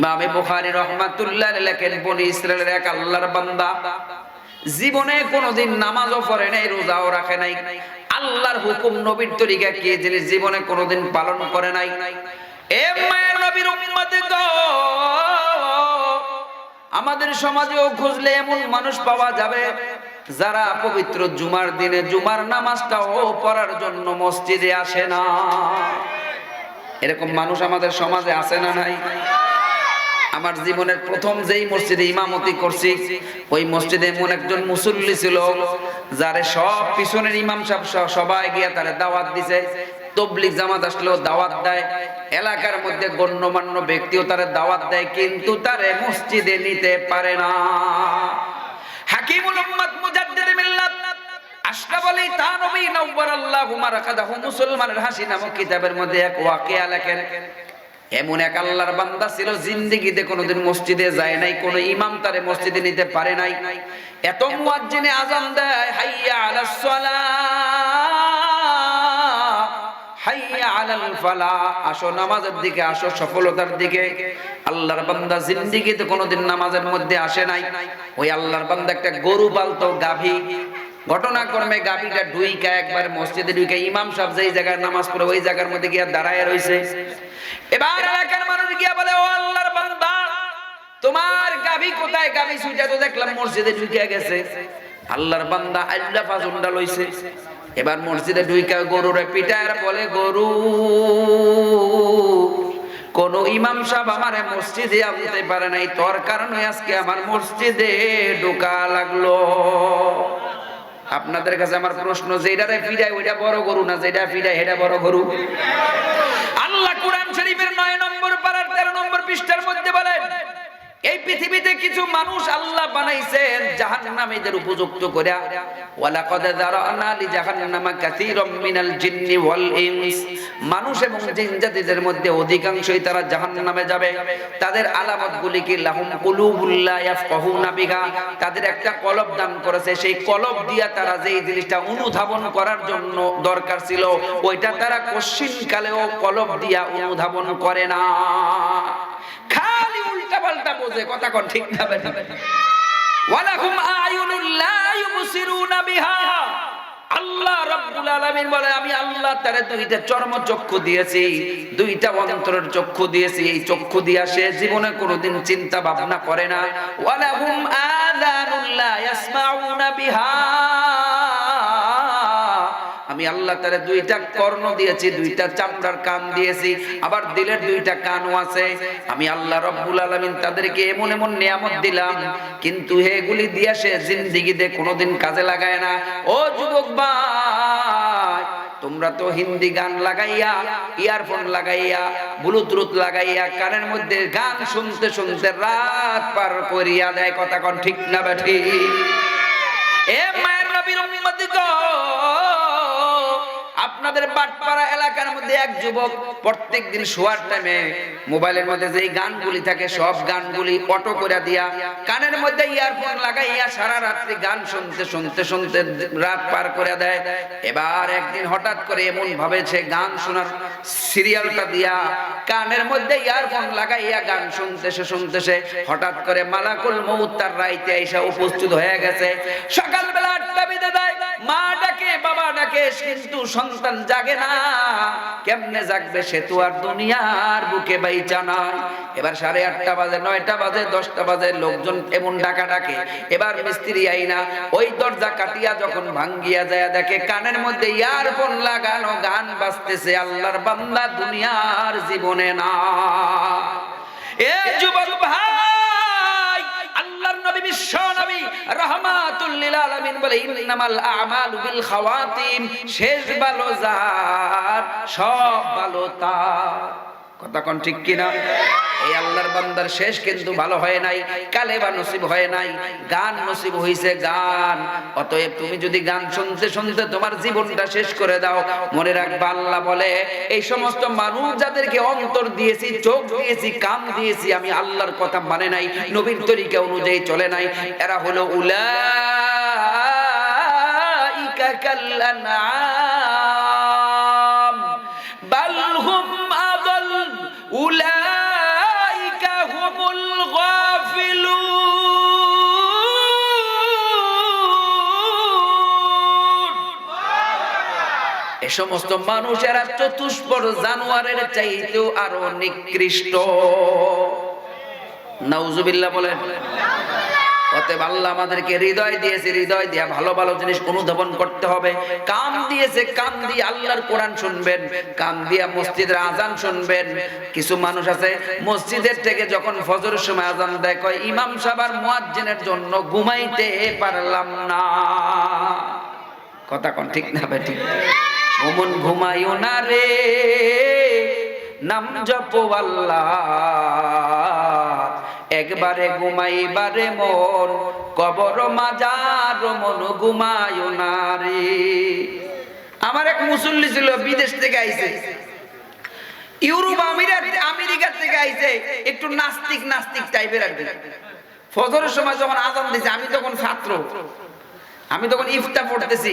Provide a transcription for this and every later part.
ইমামে বুখারী রহমাতুল্লাহ লেখেন, বনি ইসরায়েলের এক আল্লাহর বান্দা, জীবনে কোনোদিন নামাজও পড়ে নাই, রোজাও রাখে নাই। আল্লাহর হুকুম নবীর তরিকা কি জিনিস জীবনে কোনোদিন পালন করে নাই? এ মায়ের নবীর উম্মত আমাদের সমাজেও খুঁজলে এমন মানুষ পাওয়া যাবে, যারা পবিত্র জুমার দিনে জুমার নামাজটাও পড়ার জন্য মসজিদে আসে না। এরকম মানুষ আমাদের সমাজে আছে না নাই? আমার জীবনের প্রথম যেই মসজিদে ইমামতি করছি, ওই মসজিদে এমন একজন মুসল্লি ছিল, যারে সব পিছনের ইমাম সাহেব সবাই গিয়া তারে দাওয়াত দিছে। তবলিক জামাত আসলেও দাওয়াত দেয়। এলাকার মধ্যে গণ্যমান্য ব্যক্তিও তারে দাওয়াত দেয়, কিন্তু তারে মসজিদে নিতে পারে না। হাকিমুল উম্মাত মুজাদ্দিদ মিল্লাত আশরাফ আলী তানবী নওয়ারাল্লাহু মারকাদাহু মুসলমানের হাসি নামক কিতাবের মধ্যে এক ওয়াকিয়া লেখেন এমন এক আল্লাহর বান্দা ছিল, জিন্দেগিতে কোনোদিন মসজিদে যায় নাই, কোন ইমাম তারে মসজিদে নিতে পারে নাই। এত মুয়াজ্জিনে আজান দেয়, হাইয়া আলাস সালাহ হাইয়া আসো নামাজের দিকে, আসো সফলতার দিকে। বান্দা কোনোদিন নামাজের মধ্যে আসে নাই। ওই আল্লাহর বান্দা একটা গরু গাভী। গাভীটা ডুইকা একবার মসজিদে ডুইকা ইমাম সাহেব যেই জায়গায় নামাজ পড়ে, ওই জায়গার মধ্যে গিয়া দাঁড়ায় রইছে। এবার এলাকার মানুষ গিয়া বলে, ও আল্লাহর বান্দা, তোমার গাভী কোথায়? গাভী সুইটা তো দেখলাম মসজিদে ঢুকে গেছে। আল্লাহর বান্দা আল্লাহ ফাজুন্ডা লইছে। এবার মসজিদে ঢুইকা গরুরে পিটার বলে, গরু, কোন ইমাম সাহেব আমার মসজিদে আনতে পারে নাই। তোর কারণে আজকে আমার মসজিদে ঢোকা লাগল। আপনাদের কাছে আমার প্রশ্ন যেটারে ফিরায় ওইটা বড় গরু না যেটা ফিরায় এটা বড় গরু? আল্লাহ কোরআন শরীফের নয় নম্বর পারার তেরো নম্বর পৃষ্ঠার মধ্যে বলেন এই পৃথিবীতে কিছু মানুষ আল্লাহ বানাইছেন জাহান্নামীদের উপযুক্ত করে ওয়ালাকাদ যারানা লিজাহান্নামা কাসীরাম মিনাল জিন্নি ওয়াল ইনস। মানুষ এবং জিন জাতিদের মধ্যে অধিকাংশই তারা জাহান্নামে যাবে। তাদের আলামতগুলি কি? লাহুম বিহা। তাদের একটা কলব দান করেছে। সেই কলব দিয়া তারা যেই জিনিসটা অনুধাবন করার জন্য দরকার ছিল, ওইটা তারা কশ্চিন কালেও কলব দিয়া অনুধাবন করে না। উল্টা পাল্টা বোঝে, কথা কোন ঠিক না ওয়ালাহুম ইউবসিরুনা বিহা। আল্লাহ রাব্বুল আলামিন বলে, আমি আল্লাহ তারে দুইটা চর্ম চক্ষু দিয়েছি, দুইটা অন্তরের চক্ষু দিয়েছি, এই চক্ষু দিয়া সে জীবনে কোনোদিন চিন্তা ভাবনা করে না। ওয়ালাহুম আযানুন ইয়াসমাউনা বিহা। আমি আল্লাহ তারে দুইটা কর্ণ দিয়েছি, দুইটা চামড়ার কান দিয়েছি, আবার দিলের দুইটা কানও আছে। আমি আল্লাহ রব্বুল আলামিন তাদেরকে এমন এমন নিয়ামত দিলাম, কিন্তু এগুলি দিয়ে সে জিন্দিগিতে কোনোদিন কাজে লাগায় না। ও যুবক ভাই, তোমরা তো হিন্দি গান লাগাইয়া, ইয়ারফোন লাগাইয়া, ব্লুটুথ লাগাইয়া, কানের মধ্যে গান শুনতে শুনতে রাত পার করিয়া দেয়, কথা কোন ঠিক না বেঠি এ মায়ের নবীর উম্মতি গো আপনাদের বাটপাড়া এলাকার মধ্যে এক যুবক প্রত্যেক দিন শোয়ার টাইমে মোবাইলের মধ্যে যেই গানগুলি থাকে, সব গানগুলি অটো করে দিয়া কানের মধ্যে ইয়ারফোন লাগাইয়া সারা রাত্রি গান শুনতে শুনতে শুনতে রাত পার করে দেয়। এবার একদিন হঠাৎ করে এমন ভাবে সে গান শোনার সিরিয়ালটা দিয়া কানের মধ্যে ইয়ারফোন লাগাইয়া গান শুনতেছে শুনতেছে হঠাৎ করে মালাকুল মৌত তার রাইতে এসে উপস্থিত হয়ে গেছে। সকালবেলা আটটা কিন্তু সন্তান জাগে না। কেমনে জাগবে সে তো আর দুনিয়ার বুকে বাইচা নাই। এবার সাড়ে আটটা বাজে, নয়টা বাজে, দশটা বাজে, লোকজন এমন ডাকা ডাকে। এবার মিস্ত্রি আইনা, ওই দরজা কাটিয়া যখন ভাঙ্গিয়া যায় দেখে কানের মধ্যে ইয়ারফোন লাগানো গান বাজতেছে, আল্লাহর বান্দা দুনিয়ার জীবনে না। এ যুবক ভাই! নবী বিশ্ব নবী রহমাতুল লিল আলামিন বলে, ইন্নামাল আমালু বিল খাওয়াতিম শেষ ভালো যার, সব ভালো তার। কথা কোন ঠিক কিনা? এই আল্লাহর বান্দার শেষ কিন্তু ভালো হয় নাই কালে বা নসিব হয় নাই, গান নসিব হইছে গান। অতএব তুমি যদি গান শুনতে শুনতে তোমার জীবনটা শেষ করে দাও, মনে রাখবা আল্লাহ বলে, এই সমস্ত মানুষ যাদেরকে অন্তর দিয়েছি, চোখ দিয়েছি, কান দিয়েছি, আমি আল্লাহর কথা মানে নাই, নবীর তরিকা অনুযায়ী চলে নাই, এরা হলো উলাইকা কাল্লানাম বাল সমস্ত মানুষেরা চতুষ্পর জানোয়ারের চাইতেও আরও নিকৃষ্ট। নাউজুবিল্লাহ বলেন আমাদেরকে হৃদয় দিয়েছে, হৃদয় দিয়া ভালো ভালো জিনিস অনুধাবন করতে হবে। দিয়েছে আল্লাহর কোরআন শুনবেন মসজিদের আজান শুনবেন। কিছু মানুষ আছে, মসজিদের থেকে যখন ফজরের সময় আজান দেয়, কয়, ইমাম সাহেব মুয়াজ্জিনের জন্য ঘুমাইতে পারলাম না। কথা কোন, ঠিক না ভাই, ঠিক। ওমন ঘুমাইও না রে। নাম জপ একবারে ঘুমাইবারে মন, কবর মাজার মন ঘুমায়ো না রে। আমার এক মুসল্লি ছিল, বিদেশ থেকে আইছে। ইউরোপ, আমিরাত আমেরিকা থেকে আইছে। একটু নাস্তিক নাস্তিক টাইপের আর ফজরের সময় যখন আজান দিছে, আমি তখন ছাত্র। আমি তখন ইফতা পড়তেছি।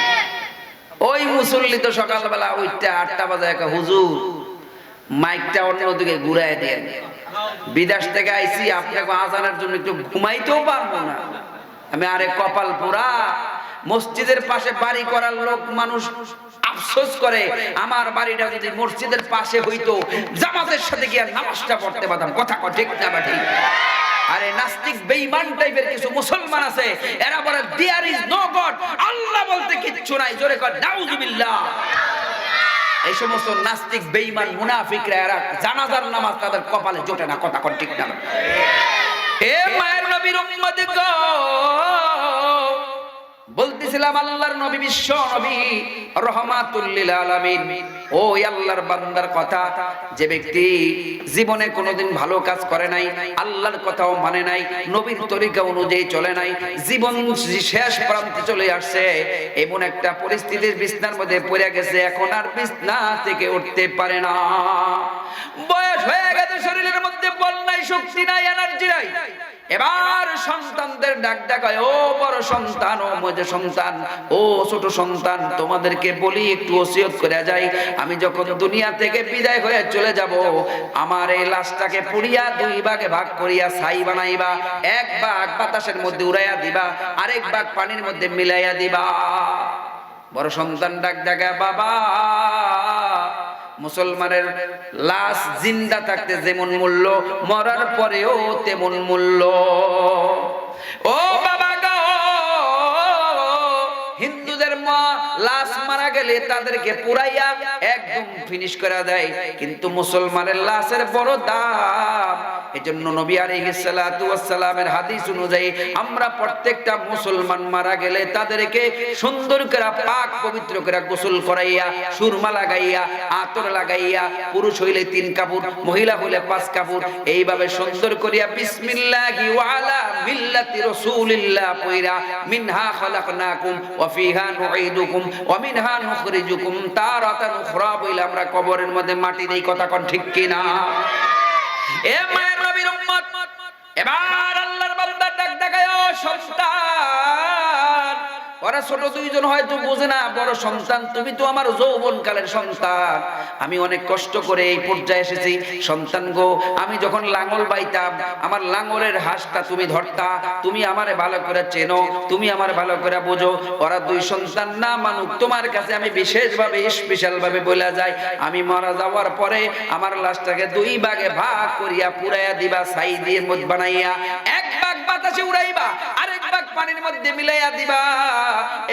মুসল্লি তো সকালবেলা ওইটা আটটা বাজে একটা হুজুর, মাইকটা অন্যদিকে ঘুরাই দেন। বিদেশ থেকে আইছি, আপনাকে আজানের জন্য একটু ঘুমাইতেও পারব না। আমি আরে কপাল পোড়া। মসজিদের পাশে বাড়ি করার লোক মানুষ আফসোস করে। আমার বাড়িটা যদি মসজিদের পাশে হইতো, জামাতের সাথে গিয়ে নামাজটা পড়তে পারতাম। কথা কয় ঠিক না বা ঠিক? আরে নাস্তিক, বেঈমান টাইপের কিছু মুসলমান আছে, এরা বলে দেয়ার ইজ নো গড আল্লাহ বলতে কিচ্ছু নাই, জোরে কর নাউজুবিল্লাহ এই সমস্ত নাস্তিক, বেঈমান, মুনাফিকরা, এরা জানাজার নামাজ তাদের কপালে জোটে না, কথা কর ঠিক না। এ মায়ের নবীর উম্মত গো। বলতেছিলাম আল্লাহর নবী বিশ্ব নবী, রহমাতুল লিল আলামিন। ও আল্লাহর বান্দার কথা, যে ব্যক্তি জীবনে কোনোদিন ভালো কাজ করে নাই, আল্লাহর কথাও মানে নাই, নবীর তরিকা অনুযায়ী চলে নাই, জীবন শেষ প্রান্তে চলে আসছে, এমন একটা পরিস্থিতির বিছনার মধ্যে পড়ে গেছে, এখন আর বিছনা থেকে উঠতে পারে না। বয়স হয়ে গেছে, শরীরের মধ্যে বল নাই শক্তি নাই এনার্জি নাই। এবার সন্তানদের ডাক ডাকায় ও বড় সন্তান, ও মজে সন্তান, ও ছোট সন্তান, তোমাদেরকে বলি, একটু ওসিয়ত করে যাই। আমি যখন দুনিয়া থেকে বিদায় হয়ে চলে যাব, আমার এই লাশটাকে পুড়িয়া দুই ভাগে ভাগ করিয়া ছাই বানাইবা, এক ভাগ বাতাসের মধ্যে উড়াইয়া দিবা, আরেক ভাগ পানির মধ্যে মিলাইয়া দিবা। বড় সন্তান ডাক ডাকা বাবা মুসলমানের লাশ জিন্দা থাকতে যেমন মূল্য মরার পরেও তেমন মূল্য। ও লাশ মারা গেলে তাদেরকে পুরাইয়া একদম ফিনিশ করে দেয়। কিন্তু মুসলমানের লাশের বড় দাম। এজন্য নবী আলাইহিস সালাতু ওয়াস সালামের হাদিস অনুযায়ী আমরা প্রত্যেকটা মুসলমান মারা গেলে তাদেরকে সুন্দর করে পাক পবিত্র করে গোসল করাইয়া, সুরমা লাগাইয়া, আতর লাগাইয়া, পুরুষ হইলে তিন কাপড়, মহিলা হইলে পাঁচ কাপড়, এইভাবে সুন্দর করিয়া বিসমিল্লাহি ওয়া আলা মিল্লাতি রাসূলিল্লাহ পয়রা মিনহা খালাকনাকুম ওয়া ফিহা নুঈদুকুম আমরা কবরের মধ্যে মাটি দেই কথা কোন ঠিক কিনা? এ মায়ের নবীর উম্মত, এবার আল্লাহর বান্দা ডাক দেখায় সন্তান ওরা ছোট দুইজন হয়তো বোঝে না, বড় সন্তান, তুমি তো আমার যৌবন কালের সন্তান। আমি অনেক কষ্ট করে এই পর্যায়ে এসেছি। সন্তান গো, আমি যখন লাঙ্গল বাইতাম, আমার লাঙ্গলের হাঁসটা তুমি ধরতা, তুমি আমারে ভালো করে চেনো, তুমি আমার ভালো করে বোঝো। ওরা দুই সন্তান না মানুক, তোমার কাছে আমি বিশেষভাবে স্পেশাল ভাবে বলে যাই। আমি মারা যাওয়ার পরে আমার লাশটাকে দুই ভাগে ভাগ করিয়া পুরাইয়া দিবা সাই দিয়ে মত বানাইয়া। এক ভাগ বাতাসে উড়াইবা, আরেক ভাগ পানির মধ্যে মিলাইয়া দিবা।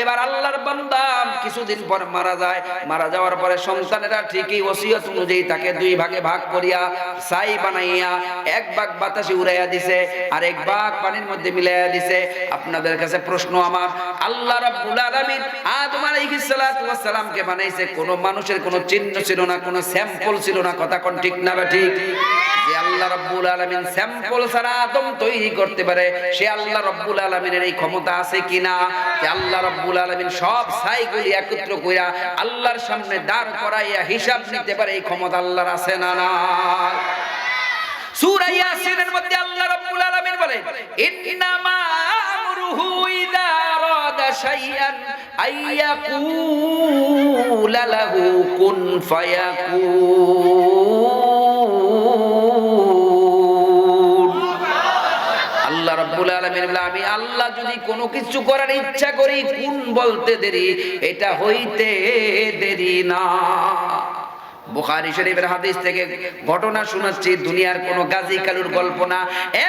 এবার আল্লাহর বান্দা কিছুদিন পর মারা যায়। মারা যাওয়ার পরে সন্তানেরা ঠিকই ওসিয়ত অনুযায়ী তাকে দুই ভাগে ভাগ করিয়া সাই বানাইয়া এক ভাগ বাতাসে উড়াইয়া দিছে, আর এক ভাগ পানির মধ্যে মিলাইয়া দিছে। আপনাদের কাছে প্রশ্ন আমার, আল্লাহ রাব্বুল আলামিন আদম আলাইহিস সালাতু ওয়াস সালামকে বানাইছে, কোনো মানুষের কোনো চিহ্ন ছিল না, কোনো স্যাম্পল ছিল না, কথা কোন ঠিক না বা ঠিক? আল্লাহ রাব্বুল আলামিন স্যাম্পল ছাড়া আদম তৈরি করতে পারে। সে আল্লাহ রাব্বুল আলামিনের এই ক্ষমতা আছে কিনা? আল্লাহ রাব্বুল আলামিন সব ছাইগুলি একত্র কইরা আল্লাহর সামনে দাঁড় করাইয়া হিসাব নিতে পারে এই ক্ষমতা আল্লাহর আছে না না সূরা ইয়াসিনের মধ্যে আল্লাহ রাব্বুল আলামিন বলেন ইন্নামা আমরুহু ইযা আরাদা শাইআন আইয়াকুলা লাহু কুন ফায়াকুন। আমি আল্লাহ যদি কোনো কিছু করার ইচ্ছা করি, কোন বলতে দেরি? এটা হইতে দেরি না। বুখারী শরীফের হাদিস থেকে ঘটনা শোনাচ্ছি, দুনিয়ার কোনো গাজী কালুর গল্প না। এ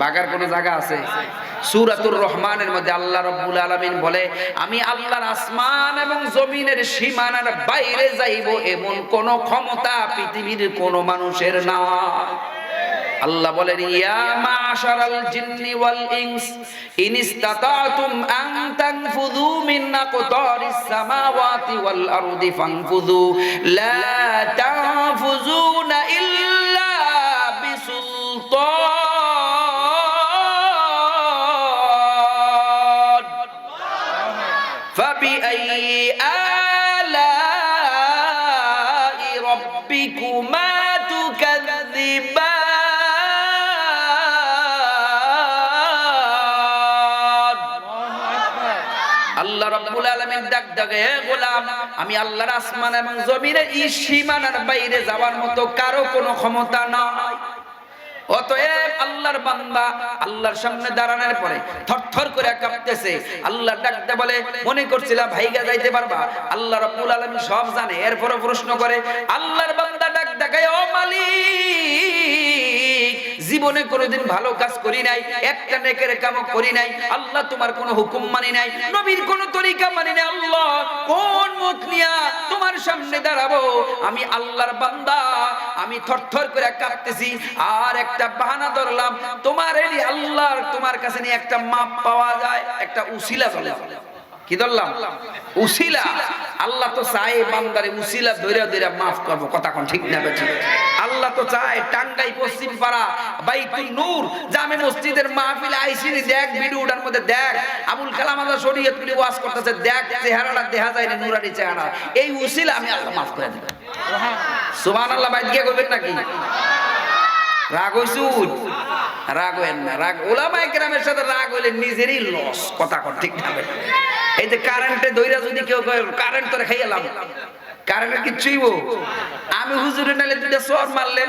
বাগার কোন জায়গা আছে? সূরাতুর রহমানের মধ্যে আল্লাহ রাব্বুল আলামিন বলে, আমি আল্লাহর আসমান এবং জমিনের সীমানার বাইরে যাইব এমন কোন ক্ষমতা পৃথিবীর কোন মানুষের না আল্লাহ বলেন, ইয়া মাশারাল জিন্নি ওয়াল ইনস, ইন ইসতাতাতুম আন তানফুযু মিন আকতারিস সামাওয়াতি ওয়াল আরদি ফানফুযু লা তানফুযুনা ইল্লা فبأي آلاء ربكما تكذبان আল্লাহ রাব্বুল আলামিন ডাক ডাকে হে গোলাম আমি আল্লাহর আসমান এবং জমিনের এই সীমানার বাইরে যাওয়ার মতো কারো কোনো ক্ষমতা নাই অতএব আল্লাহর বান্দা আল্লাহর সামনে দাঁড়ানোর পরে থরথর করে কাঁপতেছে। আল্লাহ ডাকতে বলে, মনে করছিলাম ভাইগা যাইতে পারবা। আল্লাহ রাব্বুল আলামিন সব জানে, এরপরও প্রশ্ন করে, আল্লাহর বান্দা ডাক দেখায়, ও মালিক! জীবনে কোনোদিন ভালো কাজ করি নাই, একটা নেকের কাম করি নাই, আল্লাহ তোমার কোনো হুকুম মানি নাই, নবীর কোনো তরিকা মানি নাই, আল্লাহ কোন মুখ নিয়া তোমার সামনে দাঁড়াবো? আমি আল্লাহর বান্দা, আমি থরথর করে কাঁপতেছি আর একটা বাহানা ধরলাম, তোমার এই আল্লাহর, তোমার কাছে নিয়ে একটা মাপ পাওয়া যায়, একটা উসিলা ধরলাম। কি ধরলাম? উসিলা। আল্লাহ তো চায় বান্দারে উসিলা ধরে ধরে মাফ করব। কথা কোন ঠিক না বেঠিক আল্লাহ তো চায় টাঙ্গাই পশ্চিম পাড়া বাইতুল নূর জামে মসজিদের মাহফিলে আইসিনি দেখ ভিডিওটার মধ্যে দেখ। আবুল কালাম আল্লাহ শরীয়ত তুলি ওয়াজ করতেছে, দেখ, চেহারাটা দেখা যায় না নুরানি চেহারা। এই উসিলা আমি আল্লাহ মাফ করে দেব সুবহানাল্লাহ বাইত গিয়ে কইবেন নাকি? রাগ হইছুন রাগ হইেন না। রাগ ওলামায়ে কেরামের সাথে রাগ হইলে নিজেরই লস কথা কর ঠিক বেঠিক? এই যে কারেন্টে দইরা যদি কেউ কয় কারেন্ট তোরে খাইয়ে লাভ কারেন্টের কিচ্ছুই বো আমি হুজুরে নালে দুইটা সর মারলেন।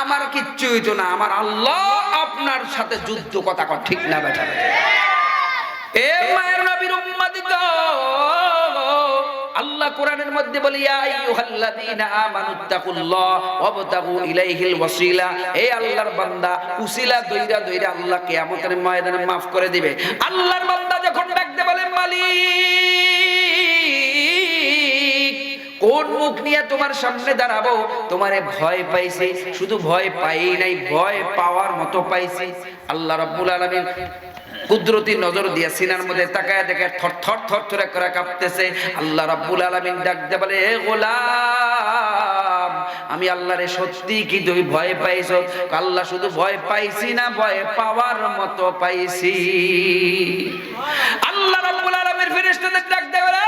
আমার কিচ্ছু হইতো না। আমার আল্লাহ আপনার সাথে যুদ্ধ, কথা কর ঠিক না বেটা এ মায়ের নবীর আল্লাহ কোরআনের মধ্যে বলি, ইয়া আইয়ুহাল্লাযীনা আমানুত্তাকুল্লাহ ওয়াবতাগু ইলাইহিল ওয়াসিলা। আল্লাহর বান্দা, উসিলা দইরা দইরা আল্লাহ কিয়ামতের ময়দানে maaf করে দিবে। আল্লাহর বান্দা যখন ডাকতে বলে, মালিক, কোন মুখ নিয়ে তোমার সামনে দাঁড়াবো? তোমারে ভয় পাইছে, শুধু ভয় পাই নাই, ভয় পাওয়ার মতো পাইছে। আল্লাহ রাব্বুল আলামিন কুদরতি নজর দিয়ে সিনার মধ্যে তাকায় দেখে থর থর থর থরে করে কাঁপতেছে। আল্লাহ রাব্বুল আলামিন ডাক দে বলে হে গোলাম, আমি আল্লাহরে সত্যি কি তুই ভয় পাইছ? আল্লাহ শুধু ভয় পাইছি না, ভয় পাওয়ার মতো পাইছি। আল্লাহ রাব্বুল আলামিন ফেরেশতাদের ডাক দে বলে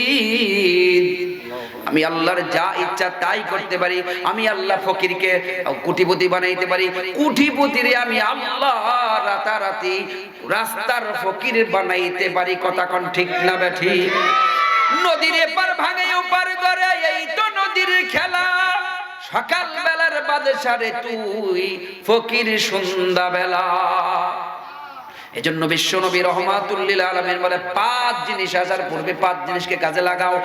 আমি আল্লাহর যা ইচ্ছা তাই করতে পারি, আমি আল্লাহ ফকিরকে কুটিপতি বানাইতে পারি। কুটিপতিরে আমি আল্লাহ রাতারাতি রাস্তার ফকির বানাইতে পারি। কথা কোন ঠিক না বেঠি নদীর এপার ভাঙে, ওপার করে এই তো নদীর খেলা। সকাল বেলার বাদে সারে তুই ফকির সন্ধ্যা বেলা এজন্য বিশ্ব নবী রহমাতুল্লিল আলমিন বলে, পাঁচ জিনিস আসার পূর্বে পাঁচ জিনিসকে কাজে লাগাও।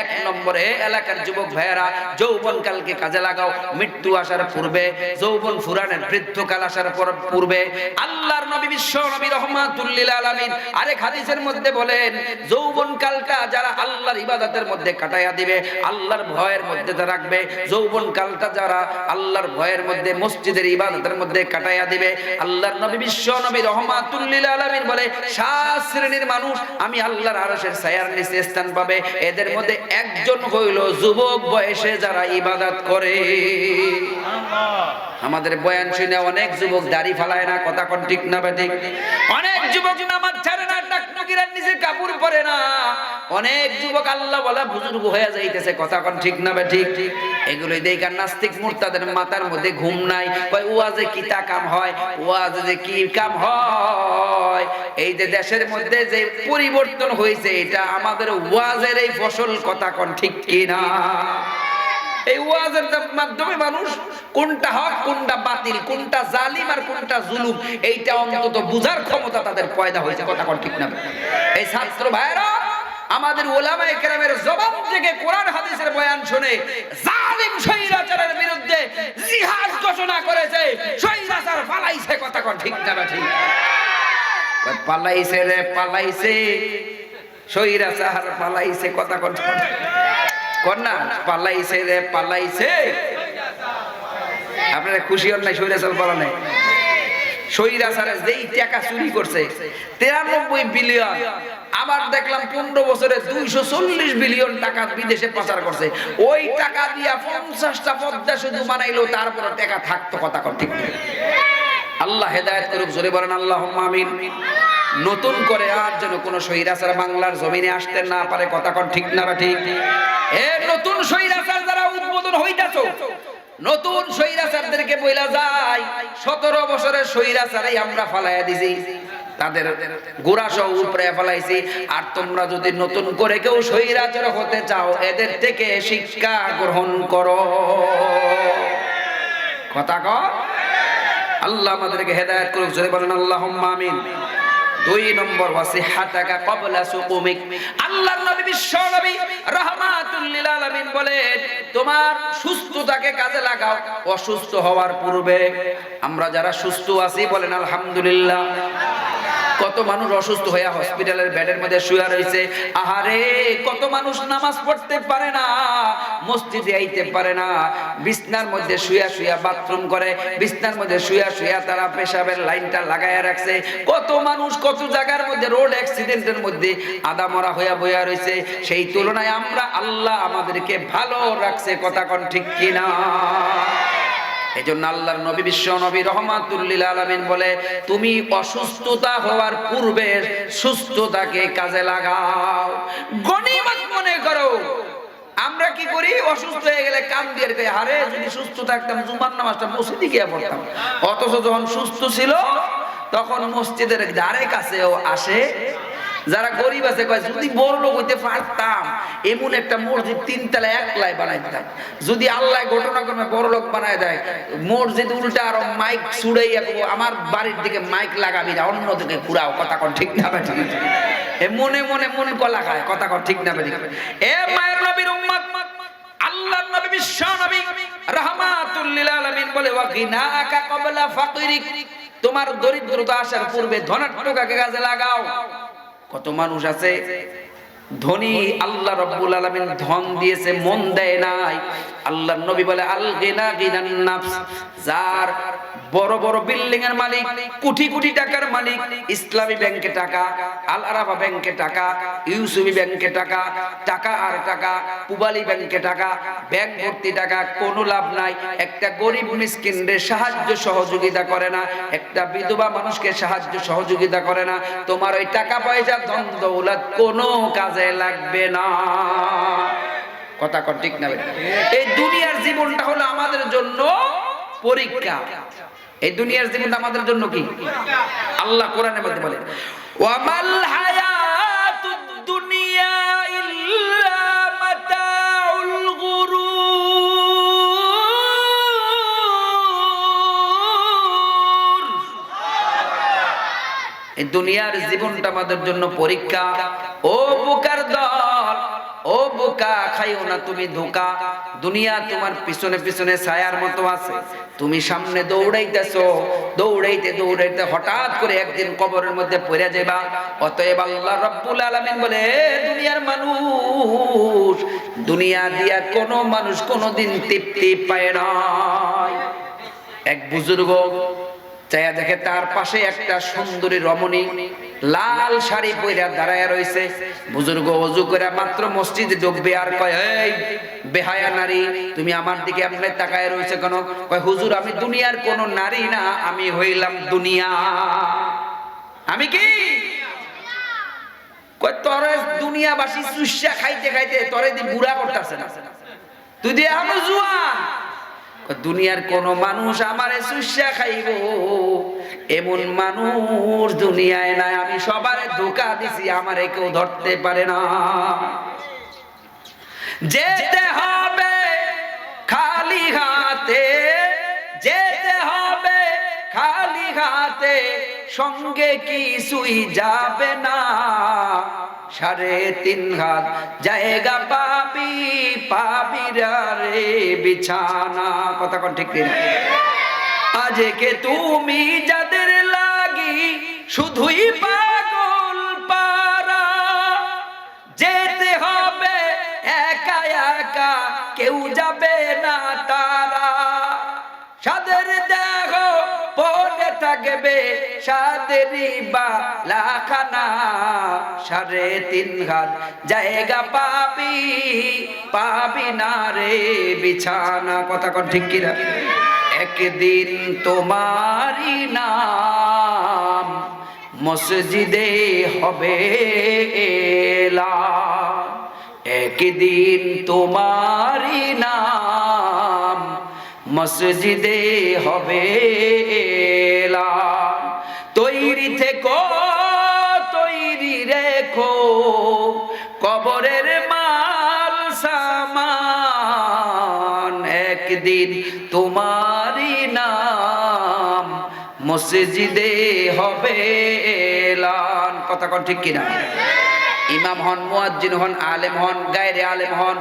এক নম্বরে এলাকার যুবক ভাইয়েরা যৌবন কালকে কাজে লাগাও। মৃত্যু আসার পূর্বে, যৌবন ফুরানের বৃদ্ধকাল আসার পর পূর্বে, আল্লাহর নবী বিশ্ব নবী রহমাতুল্লিল আলমিন আরেক হাদিসের মধ্যে বলেন যৌবন কালটা যারা আল্লাহর ইবাদতের মধ্যে কাটাইয়া দিবে, আল্লাহর ভয়ের মধ্যে তা রাখবে। যৌবন কালটা যারা আল্লাহর ভয়ের মধ্যে, মসজিদের ইবাদতের মধ্যে কাটাইয়া দিবে, আল্লাহর নবী বিশ্ব নবী রহমাতুল্লিল আলামিন বলে, সাত শ্রেণির মানুষ আমি আল্লাহর আরশের ছায়ার নিচে স্থান পাবে। এদের মধ্যে একজন হইল যুবক বয়সে যারা ইবাদত করে। আমাদের বয়ান শুনে অনেক যুবক দাড়ি ফালায় না, কথা কোন ঠিক না বেঠিক অনেক যুবক নামাজ ছাড়ে না টাকনুকিরার নিচে কাপড় পরে না। অনেক যুবক আল্লাহ বলা, বুজুর্গ হয়ে যাইতেছে, কথা কোন ঠিক না বেঠিক এগুলোই দেখার নাস্তিক মুরতাদের মাথার মধ্যে ঘুম নাই। ওয়াজে কি তা কাম হয়? ওয়াজে কি কাম হয়? এই যে দেশের মধ্যে যে পরিবর্তন হয়েছে, এটা আমাদের ওয়াজের এই ফসল কথা কোন ঠিক কি না এই ওয়াজের মাধ্যমে মানুষ কোনটা হক, কোনটা বাতিল, কোনটা জালিম আর কোনটা জুলুম, এইটা অন্তত বুঝার ক্ষমতা তাদের পয়দা হয়েছে, কথা কোন ঠিক না? এই ছাত্র ভাইরা আমাদের ওলামায়ে কেরামের জবান থেকে কোরআন হাদিসের বয়ান শুনে জালিম স্বৈরাচারের বিরুদ্ধে জিহাদ ঘোষণা করেছে, স্বৈরাচার পালাইছে কথা কোন ঠিক না ঠিক? পালাইছে রে, পালাইছে। স্বৈরাচার পালাইছে, কথা কোন? কন্যা পালাইছে রে, পালাইছে। আপনারা খুশি হন নাই চুরি করছে, তিরানব্বই বিলিয়ন। আবার দেখলাম পনেরো বছরে চল্লিশ বিলিয়ন টাকা বিদেশে করছে। ওই টাকা পঞ্চাশটা পদ্মা শুধু তারপরে টাকা থাকতো, কথা কর ঠিক নেই। আল্লাহ হেদায়ত করুক, জোরে বলেন আল্লাহ আমিন। নতুন করে আর যেন কোনো সৈরাচার বাংলার জমিনে আসতে না পারে, কথা কন ঠিক না ঠিক? এ নতুন সৈরাচার যারা উদ্বোধন হইতাছো, নতুন সৈরাচারদেরকে বইলা যায়, সতেরো বছরের সৈরাচারাই আমরা ফালাইয়া দিছি। তাদের গোড়া সহ উপরে ফেলাইছি। আর তোমরা যদি নতুন করে কেউ সৈরাচার হতে চাও, এদের থেকে শিক্ষা গ্রহণ করো। কথা কর আল্লাহ আমাদেরকে হেদায়েত করুক, জোরে বলেন, আল্লাহুম্মা আমিন। দুই নম্বর ওয়াসিহাতাকা ক্বাবলা সুকুমিক। আল্লাহর নবী, বিশ্ব নবী রাহমাতুল লিল আলামিন বলেন, তোমার সুস্থতাকে কাজে লাগাও, অসুস্থ হওয়ার পূর্বে আমরা যারা সুস্থ আছি বলেন, আলহামদুলিল্লাহ। কত মানুষ অসুস্থ হয়ে হসপিটালের বেডের মধ্যে শুয়ে রয়েছে আহারে, কত মানুষ নামাজ পড়তে পারে না। মসজিদে আইতে পারে না। বিছনার মধ্যে শুয়া শুয়া বাথরুম করে, বিছনার মধ্যে শুয়া শুয়া তারা পেশাবের লাইনটা লাগায়া রাখছে। কত মানুষ কত জায়গার মধ্যে রোড অ্যাক্সিডেন্টের মধ্যে আদা মরা হইয়া বইয়া রয়েছে সেই তুলনায় আমরা আল্লাহ আমাদেরকে ভালো রাখছে, কথা কোন ঠিক কিনা? এই জন্য আল্লাহর নবী বিশ্ব নবী রহমাতুল্লিল আলমিন বলে, তুমি অসুস্থতা হওয়ার পূর্বে সুস্থতাকে কাজে লাগাও। গণিমত মনে করো আমরা কি করি? অসুস্থ হয়ে গেলে কান দিয়ে রেখে হারে যদি সুস্থ থাকতাম, জুমার নামাজটা মসজিদে গিয়ে পড়তাম। অথচ যখন সুস্থ ছিল, তখন মসজিদের ধারে কাছেও আসে। যারা গরিব আছে, কয়, যদি বড় লোক হইতে পারতাম, এমন একটা মসজিদ তিনতলা একলাই বানাই দিতাম। যদি আল্লাহ ঘটনা ক্রমে বড় লোক বানায় দেয়, মসজিদ উল্টা আর মাইক ছুড়াই আমার বাড়ির দিকে মাইক লাগাবি না, অন্যদিকে ঘুরাও। কথা কন ঠিক না বেঠি এ মনে মনে মন কলা খায়, কথা কন ঠিক না বেঠি এ মায়ের নবীর উম্মত আল্লাহ নবী বিশ্ব নবী, রাহমাতুল লিল আলামিন বলে ওয়া গিনাকা ক্বাবলা ফাকিরিক। তোমার দরিদ্রতা আসার পূর্বে ধনাত্মকাকে কাজে লাগাও। কত মানুষ আছে, ধনী, আল্লাহ রব্বুল আলামিন ধন দিয়েছে, মন দেয় নাই। আল্লাহ নবী বলে আল গিনা গিনান নাফস। যার বড় বড় বিল্ডিং এর মালিক, কোটি কোটি টাকার মালিক, ইসলামী ব্যাংকে টাকা, আল আরাফা ব্যাংকে টাকা, ইউসুফি ব্যাংকে টাকা টাকা আর টাকা, পুবালি ব্যাংকে টাকা ব্যাংক ভর্তি টাকা, কোনো লাভ নাই। একটা গরিব মিসকিনদের সাহায্য সহযোগিতা করে না, একটা বিধবা মানুষকে সাহায্য সহযোগিতা করে না। তোমার ওই টাকা পয়সা ধন দৌলত কোনো কাজে লাগবে না। কথা কর ঠিক না? এই দুনিয়ার জীবনটা হলো আমাদের জন্য পরীক্ষা। এই দুনিয়ার জীবন আমাদের জন্য কি? আল্লাহ কোরআনের মধ্যে বলে দুনিয়ার জীবনটা আমাদের জন্য পরীক্ষা। ও বুকার দল ও বোকা, খাইও না তুমি ধোকা। দুনিয়া তোমার পিছনে পিছনে ছায়ার মতো আছে। তুমি সামনে দৌড়াইতেছো। দৌড়াইতে দৌড়াইতে হঠাৎ করে একদিন কবরের মধ্যে পড়ে যাবা অতএব আল্লাহ রাব্বুল আলামিন বলে দুনিয়ার মানুষ, দুনিয়া দিয়া কোনো মানুষ কোনোদিন তৃপ্তি পায় না। এক বুজুর্গ চাইয়া দেখে তার পাশে একটা সুন্দরী রমণী লাল শাড়ি পইরা দাঁড়ায় রয়েছে বুজুর্গ অজু করে মাত্র মসজিদে ঢুকবে আর কয়, এই বেহায়া নারী, তুমি আমার দিকে আপনি তাকায় রয়েছে কেন? কয়, হুজুর, আমি দুনিয়ার কোন নারী না, আমি হইলাম দুনিয়া। আমি কি? কয় দুনিয়াবাসী খাইতে খাইতে না। তুই দুনিয়ার কোন মানুষ আমারে সুস্যা খাইব। এমন মানুষ দুনিয়ায় নাই। আমি সবার ধোকা দিছি, আমারে কেউ ধরতে পারে না। যেতে হবে খালি হাতে, যেতে হবে খালি হাতে, সঙ্গে কিছুই যাবে না। সাড়ে তিন হাত জায়গা পাবি পাবি রে, বিছানা। কথা কোন ঠিক আজকে তুমি যাদের লাগি শুধুই পাগল পারা যেতে হবে একা একা, কেউ যাবে না তারা। সাদের দেহ পড়ে থাকবে সাদেরই বা লাখানা সাড়ে তিন হাত জায়গা পাবি পাবি না রে বিছানা। কথা কন ঠিক কিনা? একদিন তোমারই নাম মসজিদে হবে এলান। একদিন তোমারই নাম মসজিদে হবে এলান। তৈরি থেকো, তৈরি রেখো, কবরের মাল সামান একদিন তোমারই নাম মসজিদে হবে এলান। কথা কন ঠিক কিনা? ইমাম হন, মুয়াজ্জিন হন, আলেম হন, গায়রে আলেম হন,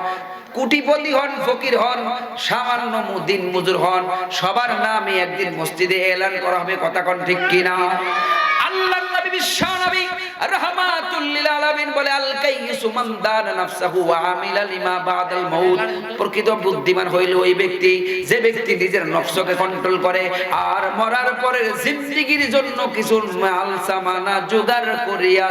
কুটিপতি হন, ফকির হন, সামান্য দিন মজুর হন, সবার নামে একদিন মসজিদে এলান করা হবে। কথা কন ঠিক কিনা? আল্লাহ নবী, বিশ্ব নবী বলে আল প্রকৃত বুদ্ধিমান হইল ওই ব্যক্তি, যে ব্যক্তি নিজের কন্ট্রোল করে আর মরার পরে জন্য কিছু করিয়া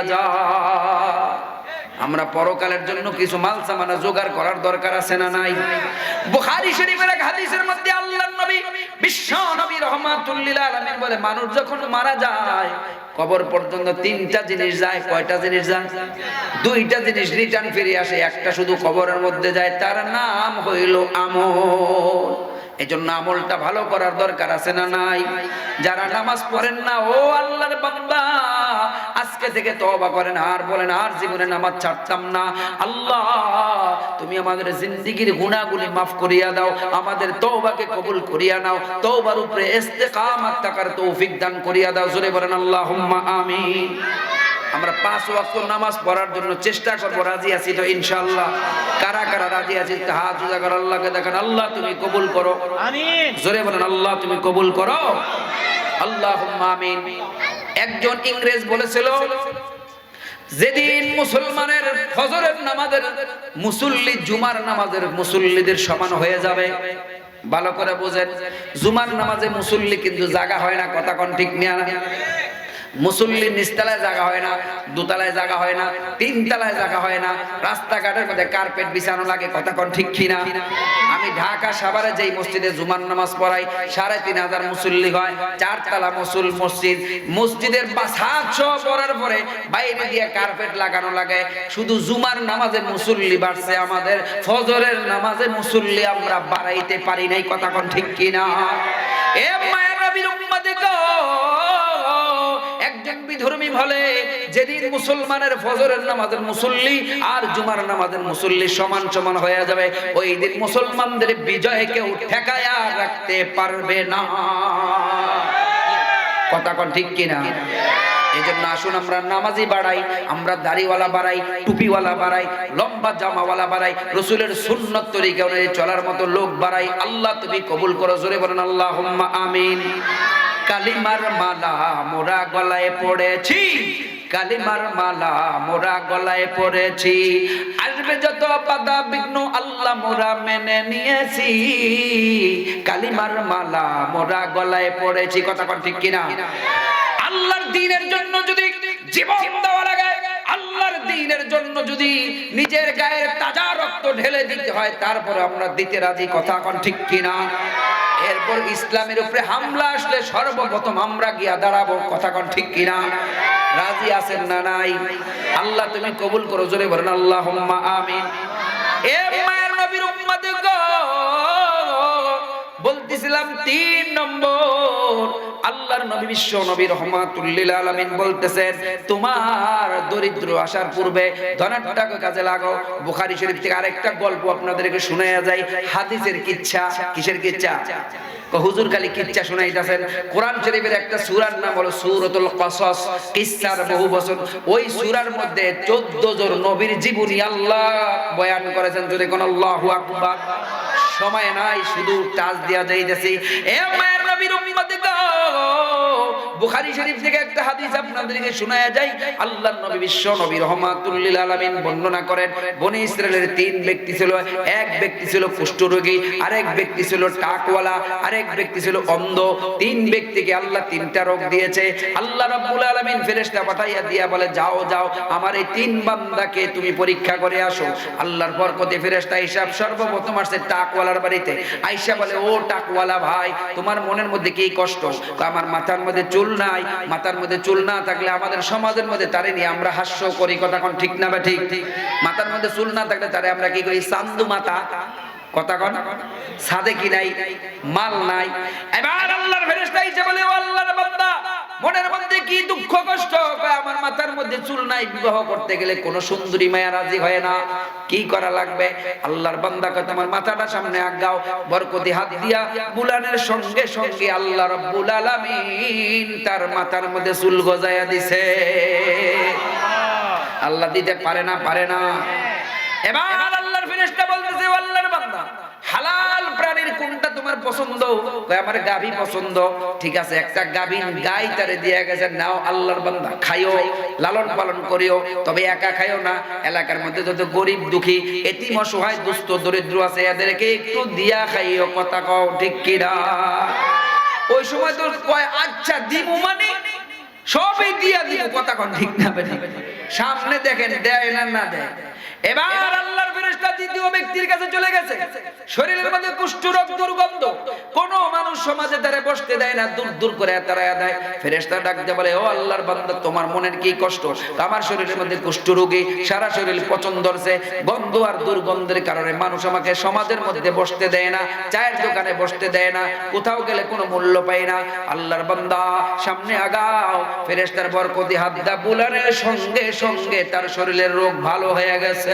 আমরা পরকালের জন্য কিছু মাল, সামানা জোগাড় করার দরকার আছে না নাই? বুখারী শরীফের এক হাদিসের মধ্যে আল্লাহর নবী, বিশ্ব নবী রহমাতুল্লিল আলামিন বলে, মানুষ যখন মারা যায় কবর পর্যন্ত তিনটা জিনিস যায়, কয়টা জিনিস যায়? দুইটা জিনিস রিটার্ন ফিরে আসে, একটা শুধু কবরের মধ্যে যায়, তার নাম হইল আমল। এই জন্য আমলটা ভালো করার দরকার আছে না নাই? যারা নামাজ পড়েন না, ও আল্লাহর বান্দা, আজকে থেকে তওবা করেন, আর বলেন, আর জীবনে নামাজ ছাড়তাম না। আল্লাহ, তুমি আমাদের জিন্দেগীর গুনাহগুলি মাফ করিয়া দাও, আমাদের তওবাকে কবুল করিয়া নাও, তওবার উপরে ইস্তেকামাত থাকার তৌফিক দান করিয়া দাও। জোরে বলেন, আল্লাহুম্মা আমিন। আমরা পাঁচ ওয়াক্ত নামাজ পড়ার জন্য চেষ্টা করব রাজি আছি তো ইনশাআল্লাহ। কারা কারা রাজি আছি? হাত উজা করে আল্লাহকে দেখেন আল্লাহ তুমি কবুল করো। জোরে বলেন আল্লাহ তুমি কবুল করো। আল্লাহ আমিন। একজন ইংরেজ বলেছিল যেদিন মুসলমানের ফজরের নামাজের মুসল্লি জুমার নামাজের মুসল্লিদের সমান হয়ে যাবে। ভালো করে বোঝেন জুমার নামাজে মুসল্লি কিন্তু জাগা হয় না কথা কোন ঠিক নিয়ে মুসল্লির নিচতলায় জায়গা হয় না, দোতলায় জায়গা হয় না, তিনতলায় জায়গা হয় না। রাস্তাঘাটের মধ্যে কার্পেট বিছানো লাগে কোন ঠিক কিনা? আমি ঢাকা সাভারে যেই মসজিদে জুমার নামাজ পড়াই, সাড়ে তিন হাজার মুসল্লি হয়, চারতলা মুসুল মসজিদ। মসজিদের সাতশো পড়ার পরে বাইরে দিয়ে কার্পেট লাগানো লাগে। শুধু জুমার নামাজে মুসল্লি বাড়ছে আমাদের, ফজরের নামাজে মুসল্লি আমরা বাড়াইতে পারি নাই, কথা কোন ঠিক কিনা? এ মায়ের নবীর একজন বিধর্মী বলে, যেদিন মুসলমানের ফজরের নামাজের মুসল্লি আর জুমার নামাজের মুসল্লি সমান সমান হয়ে যাবে, ওই দিন মুসলমানদের বিজয় কেউ ঠেকায়া রাখতে পারবে না। কথা কোন ঠিক কিনা? এই জন্য আসুন আমরা নামাজি বাড়াই, আমরা দাড়িওয়ালা বাড়াই, টুপিওয়ালা বাড়াই, লম্বা জামাওয়ালা বাড়াই, রসুলের সুন্নত তরিকা অনুযায়ী চলার মতো লোক বাড়াই। আল্লাহ তুমি কবুল করো, জোরে বলেন আল্লাহ আমিন। কালিমার মালা মোরা গলায় পড়েছি। কালিমার মালা মোরা গলায় পড়েছি। আসবে যত বাধা বিঘ্ন আল্লাহ মোরা মেনে নিয়েছি। কালিমার মালা মোরা গলায় পড়েছি। কথা ঠিক কিনা? আল্লাহর দিনের জন্য যদি জীবন দেওয়া লাগে আল্লাহর দিনের জন্য যদি নিজের গায়ের তাজা রক্ত ঢেলে দিতে হয়, তারপরে আমরা দিতে রাজি, কথা কন ঠিক কিনা? এরপর ইসলামের উপরে হামলা আসলে সর্বপ্রথম আমরা গিয়া দাঁড়াবো, কথা কন ঠিক কিনা? রাজি আছেন না নাই? আল্লাহ তুমি কবুল করো, জোরে বলেন আল্লাহ আমিন। এ মায়ের নবীর উম্মত গো। বলতেছিলাম তিন নম্বর। আল্লাহর নবী বিশ্ব নবী রহমাতুল্লিল আলামিন বলতেছেন, তোমার দরিদ্র আসার পূর্বে ধনাত্মক কাজে লাগাও বুখারী শরীফ থেকে আরেকটা গল্প আপনাদেরকে শোনায়া যায় হাদিসের কিচ্ছা, কিসের কিচ্ছা? হুজুর খালি কিচ্ছা শোনাইতেছেন। কোরআন শরীফের একটা সূরার নাম হলো সূরাতুল কসস। কিচ্ছার বহু বছর ওই সূরার মধ্যে 14 জন নবীর জীবনী আল্লাহ বয়ান করেছেন। যদি কোন আল্লাহু আকবার। সময় নাই শুধু টাচ দেওয়া যাইতেছি। এ মায়ের নবীর উম্মতে গো! বুখারী শরীফ থেকে একটা হাদিস আপনাদেরকে শোনায়া যায়। আল্লাহর নবী বিশ্ব নবী রহমাতুল লিল আলামিন বর্ণনা করেন, বনি ইসরায়েলের তিন ব্যক্তি ছিল, এক ব্যক্তি ছিল কুষ্ঠরোগী, আরেক ব্যক্তি ছিল টাকওয়ালা, আরেক ব্যক্তি ছিল অন্ধ। তিন ব্যক্তিকে আল্লাহ তিনটা রোগ দিয়েছে। আল্লাহ রাব্বুল আলামিন ফেরেশতা পাঠাইয়া দিয়া বলে, যাও যাও, আমার এই তিন বান্দাকে তুমি পরীক্ষা করে আসো। আল্লাহর বরকতে ফেরেশতা হিসাব সর্বপ্রথম আসছে টাকওয়ালার বাড়িতে। আয়েশা বলে, ও টাকওয়ালা ভাই, তোমার মনের মধ্যে কি কষ্ট? আমার মাথার মধ্যে চুল নাই মাথার মধ্যে চুল না থাকলে আমাদের সমাজের মধ্যে তারে নিয়ে আমরা হাস্য করি, কথা কোন ঠিক না বা ঠিক? মাথার মধ্যে চুল না থাকলে তারে আমরা কি করি? চান্দু মাতা। কথা কন? সাদে কি নাই, মাল নাই। এবার আল্লাহর ফেরেশতা এসে বলে আল্লাহর বান্দা মনের মধ্যে কি দুঃখ কষ্ট কয়, আমার মাথার মধ্যে চুল নাই বিবাহ করতে গেলে কোন সুন্দরী মায়া রাজি হয় না? কি করা লাগবে? আল্লাহর বান্দা কয় তোমার মাথাটা সামনে আগাও বরকতি হাত দিয়া বুলানের সঙ্গে সঙ্গে আল্লাহ রাব্বুল আলামিন তার মাথার মধ্যে চুল গজায়া দিছে। আল্লাহ দিতে পারে না পারে না। এবার আল্লাহর ফেরেশতা বলতেছে আল্লাহর বান্দা হালাল পছন্দ? আমার গাভী পছন্দ। ঠিক আছে, একটা গাভীর গাই তারে দিয়া গেছে, নাও আল্লাহর বান্দা, খাইও, লালন পালন করিও। তবে একা খাইও না, এলাকার মধ্যে যত গরিব দুঃখী, এতিম অসহায়, দুস্থ, দরিদ্র আছে, এদেরকে একটু দিয়া খাইও, কথা কও, ঠিক কিনা ওই সময় তো কয় আচ্ছা দিমু মানে? সবই দিয়া দিব কথা কোন, ঠিক না সামনে দেখেন, দেয় না না দেয়? এবার আল্লাহর ফেরেশতা দ্বিতীয় ব্যক্তির কাছে চলে গেছে। শরীরের মধ্যে কুষ্ঠ রোগ দুর্গন্ধ। কোন মানুষ সমাজে তারে বসতে দেয় না দূর দূর করে তারায়া দেয়। ফেরেশতা ডাক দিয়ে বলে ও আল্লাহর বান্দা তোমার মনের কি কষ্ট? আমার শরীরের মধ্যে কুষ্ঠ রোগী সারা শরীর পচন ধরছে। গন্ধ আর দুর্গন্ধের কারণে মানুষ আমাকে সমাজের মধ্যে বসতে দেয় না চায়ের দোকানে বসতে দেয় না কোথাও গেলে কোনো মূল্য পায় না। আল্লাহর বান্দা সামনে আগাও। ফেরেশতার বরকতি হাত দা বুলানের সঙ্গে সঙ্গে তার শরীরের রোগ ভালো হয়ে গেছে।